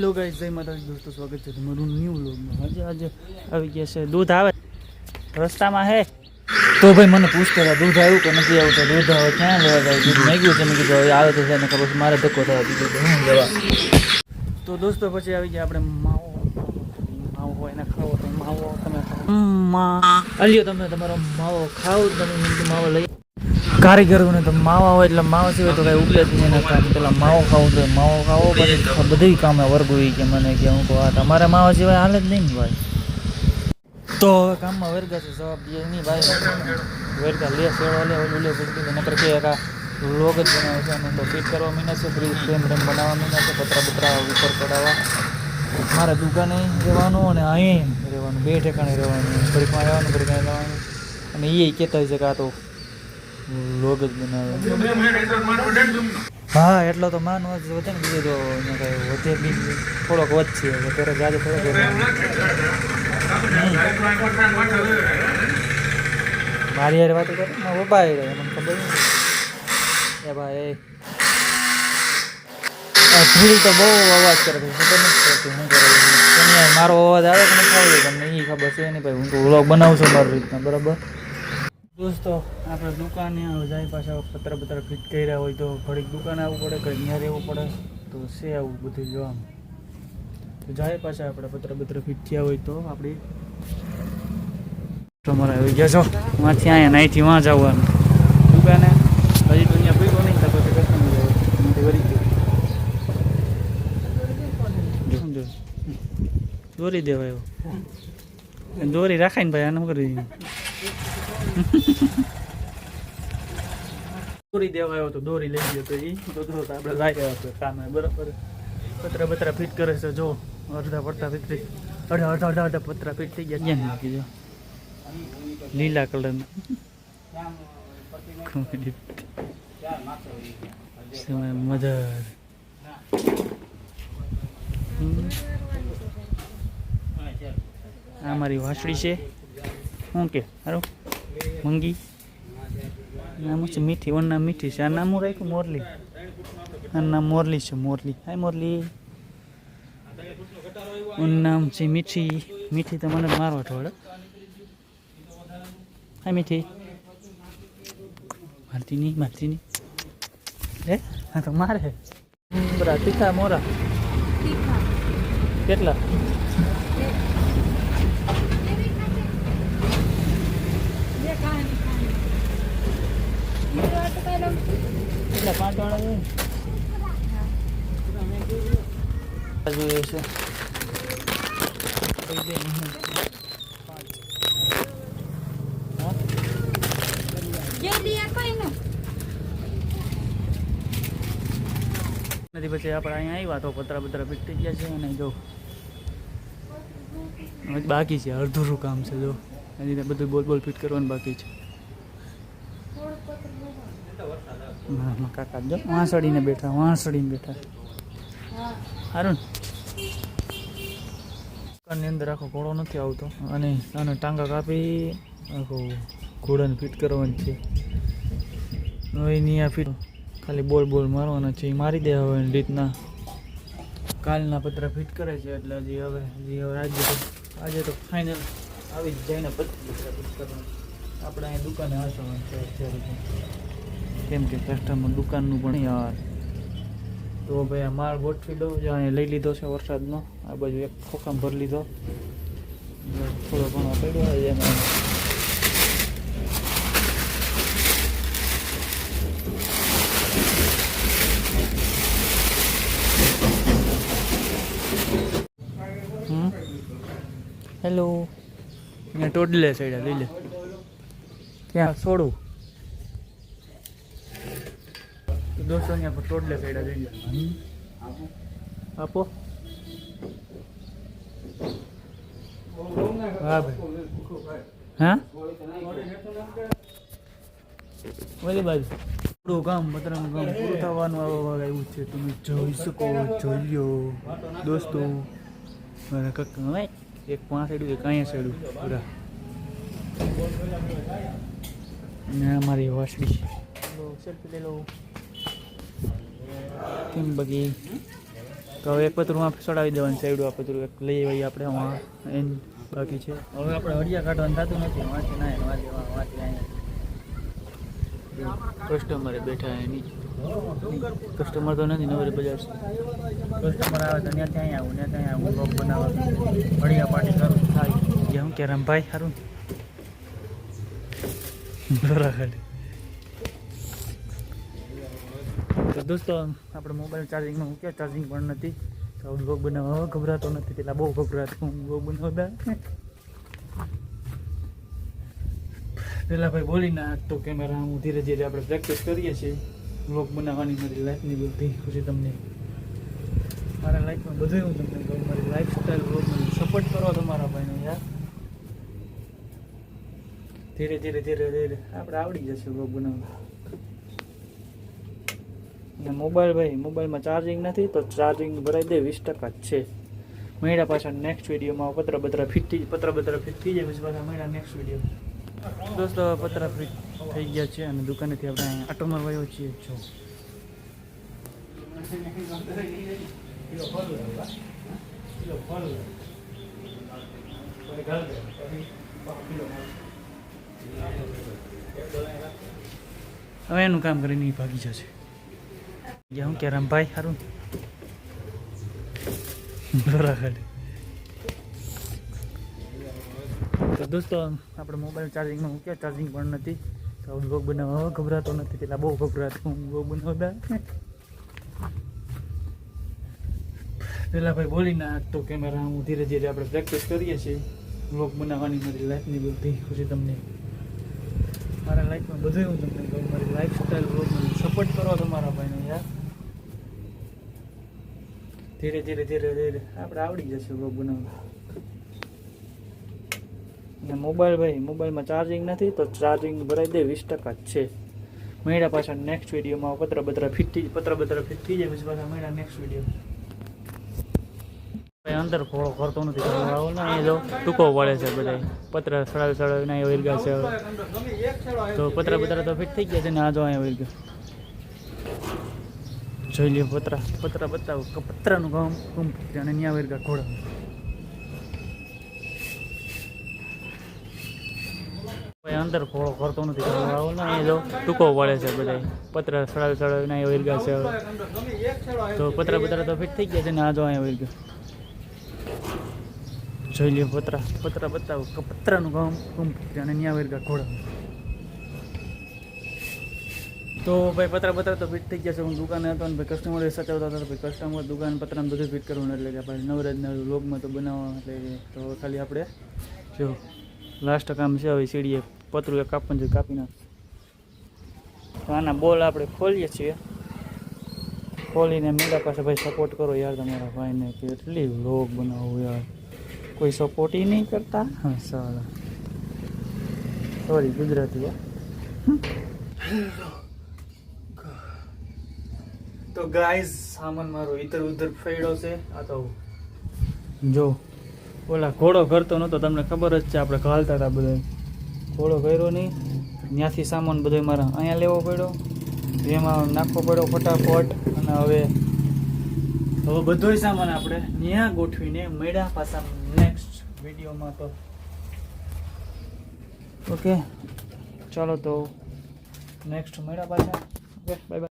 Hello guys જય માતાજી, દોસ્તો, સ્વાગત છે તમારું ન્યૂ વ્લોગમાં આજે આજે આવી ગયા છે. દૂધ આવે. રસ્તામાં હે. તો ભાઈ મને પૂછતા હતા, દૂધ આવ્યું કે નથી આવ્યું? તો દૂધ આવે ક્યાં લેવા જાય? દૂધ નહીં ગયું છે. મેં કીધું, હવે આવે તો છે ખબર છે મારે ધક્કો થવા દીધો તો હું લેવા? તો દોસ્તો, પછી આવી ગયા આપણે માવો. માવો હોય એને ખાવો તો માવો તમે અલ્યો તમે તમારો માવો. ખાવ તમે માવો લઈ કારીગરોને તો માવા હોય એટલે માવા સિવાય તો કાંઈ ઉગલે જ નહીં એના કામ. પેલા માવો ખાવો તો માવો ખાવો, પછી બધી કામે વર્ગ હોય કે મને કે હું કહું તમારે માવા સિવાય હાલે જ નહીં ને ભાઈ. તો હવે કામમાં વર્ગા છે, જવાબ દે નહીં ભાઈ. વર્ગા લે, સેવા લે, ઓલું લે, બધું નકર કે એક લોગ જ બનાવે છે અને તો ફિટ કરવા મહિના છે, ફ્રી ફ્રેમ ફ્રેમ બનાવવા મહિના છે, પતરા બતરા ઉપર ચડાવવા. મારે દુકાને રહેવાનું અને અહીં રહેવાનું, બે ઠેકાણે રહેવાનું. ઘડીકમાં રહેવાનું ઘડીકમાં રહેવાનું અને એ કહેતા હોય છે કે તો લોગ જ બનાવે. હા એટલો તો માન વધે ને બીજું તો વધે બી થોડોક વધશે. ત્યારે જાજે થોડોક મારી યાર વાતો કરે. મારા પપ્પા આવી મને ખબર નહીં એ ભાઈ ભૂલ તો બહુ અવાજ કરે છે. ખબર નથી પડતી શું કરે મારો અવાજ આવે કે નથી આવતો? તમને એ ખબર છે. નહીં ભાઈ હું તો વ્લોગ બનાવું છું મારી રીતના બરાબર? દોસ્તો, આપણે દુકાને જાય પાછા પત્ર પત્ર ફિટ કર્યા હોય તો ઘડીક દુકાને આવવું પડે કંઈ ત્યાં રહેવું પડે. તો છે આવું બધું જોવાનું તો જાય પાછા આપણે પત્ર પત્ર ફિટ થયા હોય તો આપણે. તમારે આવી ગયા છો. વાંથી અહીંયા નાઈથી વાં જવાનું. દુકાને. હજી તો અહીંયા પીડો નહીં, તો પછી કસ્ટમર એમાંથી સમજો દોરી દેવાય દોરી રાખાય ને ભાઈ, આને શું કરી દોરી દેવા આવ્યો તો દોરી લઈ ગયો તો એ તો તો આપણે લાગ્યા તો કામે, બરાબર. પતરા બતરા ફિટ કરે છે, જો. અડધા પડતા ફિટ થઈ અડધા અડધા અડધા અડધા પતરા ફિટ થઈ ગયા. ક્યાં મૂકી જો લીલા કલર મધર આ મારી વાસળી છે. શું કે? સારું મંગી. નામ છે? મીઠી. ઓન નામ મીઠી છે. આ નામ હું રાખ્યું? મોરલી. આ નામ મોરલી છે મોરલી. હાય મોરલી. ઓન નામ છે મીઠી. મીઠી તો મને મારવા ઠોડે હાય મીઠી. મારતી નહીં મારતી નહીં. હા? તો મારે. બરા તીખા મોરા. કેટલા પાંચ વાળા જોઈએ છે નથી પછી. આપણે અહીંયા આવ્યા તો પતરા બતરા પીટી ગયા છે અને જો બાકી છે અડધું કામ છે જો હજી બધું બોલ બોલ ફિટ કરવાનું બાકી છે કાકા જો વાંસળીને બેઠા વાંસળીને બેઠા સારું ને દુકાનની અંદર આખો ઘોડો નથી આવતો. અને આને ટાંગા કાપી, આખો ઘોડાને ફિટ કરવાની છે. હવે એની આ ફિટ ખાલી બોલ બોલ મારવાના છે. એ મારી દે હવે રીતના. કાલના પત્ર ફિટ કરે છે એટલે હજી હવે હજી હવે આજે તો આજે તો ફાઇનલ આવી જ જાય ને પછી પત્ર ફિટ કરવાનું. આપણે અહીંયા દુકાને આવવાનું છે અત્યારે કેમ કે કસ્ટમર દુકાનનું પણ યાર તો ભાઈ આ માલ ગોઠવી દઉં જો અહીં લઈ લીધો છે વરસાદનો. આ બાજુ એક ખોખામ ભરી લીધો. થોડો ઘણો પડ્યો એમાં. હેલો અહીંયા ટોડલે સાઈડ લઈ લે. ક્યાં? છોડું દોસ્તો અહીંયા પર ટોડલે સાઈડ લઈ લે આપો હા ભાઈ હા ઓલી બાજુ પૂરું કામ બતરાનું કામ પૂરું થવાનું આવવા આવ્યું છે તમે જોઈ શકો જોઈ લ્યો દોસ્તો મારા કાકા હવે એક પાંચ સાઈડ એક અહીંયા સાઈડ પૂરા ને અમારી વાસળી સેલ્ફી લઈ લો કેમ બગી તો હવે એક પતરું આપણે ચડાવી દેવાનું સાઈડ પતરું એક લઈ આવીએ આપણે વાં એન બાકી છે. હવે આપણે હળિયા કાઢવાનું થતું નથી વાંચી ના વાંચી વાંચી અહીંયા કસ્ટમરે બેઠા એની કસ્ટમર તો નથી નવરી બજાર કસ્ટમર આવે તો ત્યાં ત્યાં આવું ત્યાં ત્યાં આવું બ્લોગ બનાવવા. હળિયા પાટી કરું થાય. જેમ કે રમભાઈ સારું બરાબર. તો દોસ્તો, આપણે મોબાઈલ ચાર્જિંગમાં મૂક્યા ચાર્જિંગ પણ નથી. તો હું બ્લોગ બનાવવા ગભરાતો નથી પેલા બહુ ગભરાતો હું બ્લોગ બનાવતા. પેલા ભાઈ બોલી ના, તો કેમેરા હું ધીરે ધીરે આપણે પ્રેક્ટિસ કરીએ છીએ. બ્લોગ બનાવવાની મારી લાઈફની બધી ખુશી તમને. મારા લાઈફમાં બધું હું તમને કહું, મારી લાઈફ સ્ટાઈલ બ્લોગમાં સપોર્ટ કરો તમારા ભાઈનો, યાર. ધીરે ધીરે ધીરે ધીરે. આપણે આવડી જશે બ્લોગ બનાવવા. અને મોબાઈલ ભાઈ મોબાઈલમાં ચાર્જિંગ નથી તો ચાર્જિંગ ભરાઈ દે વીસ ટકા જ છે. મહિના પાછા નેક્સ્ટ વિડીયોમાં પત્ર બત્ર ફિટ થઈ પત્ર બત્ર ફિટ થઈ જાય પછી પાછા મહિના નેક્સ્ટ વીડિયો દોસ્તો પત્ર ફિટ થઈ ગયા છે અને દુકાનેથી આપણે અહીંયા આટો મારવા છીએ. જો. હવે એનું કામ કરીને ભાગી જશે. જે હું કે રમભાઈ સારું બરાબર તો દોસ્તો આપણે મોબાઈલ ચાર્જિંગમાં મૂક્યા ચાર્જિંગ પણ નથી તો બ્લોગ બનાવવા ગભરાતો નથી પેલા બહુ ગભરાતો હું ભોગ બનાવતા પેલા ભાઈ બોલી ના તો કેમેરા હું ધીરે ધીરે આપણે પ્રેક્ટિસ કરીએ છીએ વ્લોગ બનાવવાની મારી લાઈફની બધી ખુશી તમને મારા લાઈફમાં બધું હું તમને કહું મારી લાઈફ સ્ટાઈલ બ્લોગમાં સપોર્ટ કરો તમારા ભાઈને યાર ધીરે ધીરે ધીરે ધીરે. આપણે આવડી જશે બ્લોગ મોબાઈલ ભાઈ, મોબાઈલમાં ચાર્જિંગ નથી, તો ચાર્જિંગ ભરાઈ દે, વીસ ટકા જ છે. મહિના પાછા નેક્સ્ટ વિડીયોમાં. પત્ર બત્ર ફિટ થઈ પત્ર બત્ર ફિટ થઈ જાય, પછી પાછા મહિના નેક્સ્ટ વીડિયો અંદર ઘોડો કરતો નથી. આવો જો, ટૂંકો પડે છે બધા પત્ર સડાવી સડાવીને અહીંયા વૈરગા છે તો પત્ર, પતરા તો ફિટ થઈ ગયા છે ને, આ જો અહીંયા વૈરગા જોઈ લઈએ પતરા પતરા બતાવો પતરાનું કામ કમ્પ્લીટ અને ન્યા વેરગા ઘોડા. અંદર ઘોડો કરતો નથી આવો ટૂંકો પડે છે બધા પતરા સડાવી સડાવીને અહીંયા વૈરગા છે તો પતરા પતરા તો ફિટ થઈ ગયા છે ને આ જો અહીંયા વૈરગા જોઈ લઈએ પતરા પતરા બતાવો પતરાનું કામ કમ્પ્લીટ અને ન્યા વેરગા ઘોડા. તો ભાઈ પતરા પતરા તો ફિટ થઈ ગયા છે. હું દુકાને હતો ને ભાઈ કસ્ટમર સચાવતા હતા ભાઈ કસ્ટમર દુકાન પતરાને બધું ફિટ કરવાનું એટલે કે ભાઈ નવરાજ નવ લોગમાં તો બનાવવા એટલે તો ખાલી આપણે જો લાસ્ટ કામ છે હવે સીડીએ પતરું એક કાપવાનું છે, કાપી નાખ તો આના બોલ આપણે ખોલીએ છીએ. ખોલીને મેળા પાસે ભાઈ સપોર્ટ કરો યાર તમારા ભાઈને કેટલી લોગ બનાવો યાર. કોઈ સપોર્ટ ઈ નહીં કરતા? હા, સાલા. સોરી ગુજરાતી યાર તો ગાઈઝ સામાન મારો ઇધર ઉધર ફેડ્યો છે. આ તો જો, ઓલા ઘોડો કરતો નહોતો તમને ખબર જ છે, આપણે ઘાલતા હતા બધા. ઘોડો કર્યો નહીં ત્યાંથી સામાન બધો મારા અહીંયા લેવો પડ્યો. જેમાં નાખવો પડ્યો ફટાફટ, અને હવે હવે બધોય સામાન આપણે ત્યાં ગોઠવીને મેળા પાછા નેક્સ્ટ વિડીયોમાં તો. ઓકે ચાલો તો નેક્સ્ટ મેળા પાછા. Okay bye bye